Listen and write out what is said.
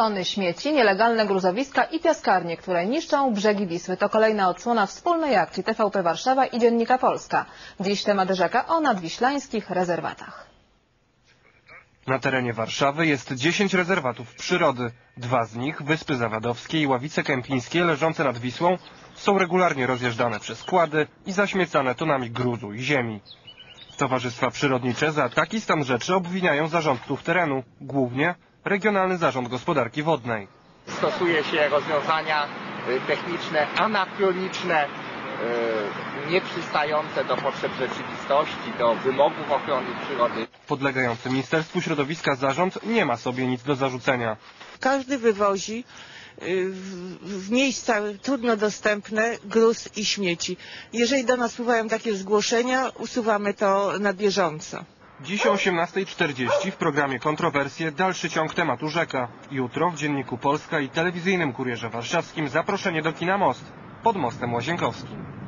Tony śmieci, nielegalne gruzowiska i piaskarnie, które niszczą brzegi Wisły. To kolejna odsłona wspólnej akcji TVP Warszawa i Dziennika Polska. Dziś temat rzeka o nadwiślańskich rezerwatach. Na terenie Warszawy jest 10 rezerwatów przyrody. Dwa z nich, Wyspy Zawadowskie i Ławice Kępińskie, leżące nad Wisłą, są regularnie rozjeżdżane przez kłady i zaśmiecane tonami gruzu i ziemi. Towarzystwa przyrodnicze za taki stan rzeczy obwiniają zarządców terenu, głównie Regionalny Zarząd Gospodarki Wodnej. stosuje się rozwiązania y, techniczne anachroniczne, y, nieprzystające do potrzeb rzeczywistości, do wymogów ochrony przyrody. Podlegający Ministerstwu Środowiska zarząd nie ma sobie nic do zarzucenia. Każdy wywozi y, w, w miejsca trudno dostępne gruz i śmieci. Jeżeli do nas wpływają takie zgłoszenia, usuwamy to na bieżąco. Dziś o 18.40 w programie Kontrowersje dalszy ciąg tematu rzeka. Jutro w Dzienniku Polska i telewizyjnym Kurierze Warszawskim zaproszenie do kina Most pod Mostem Łazienkowskim.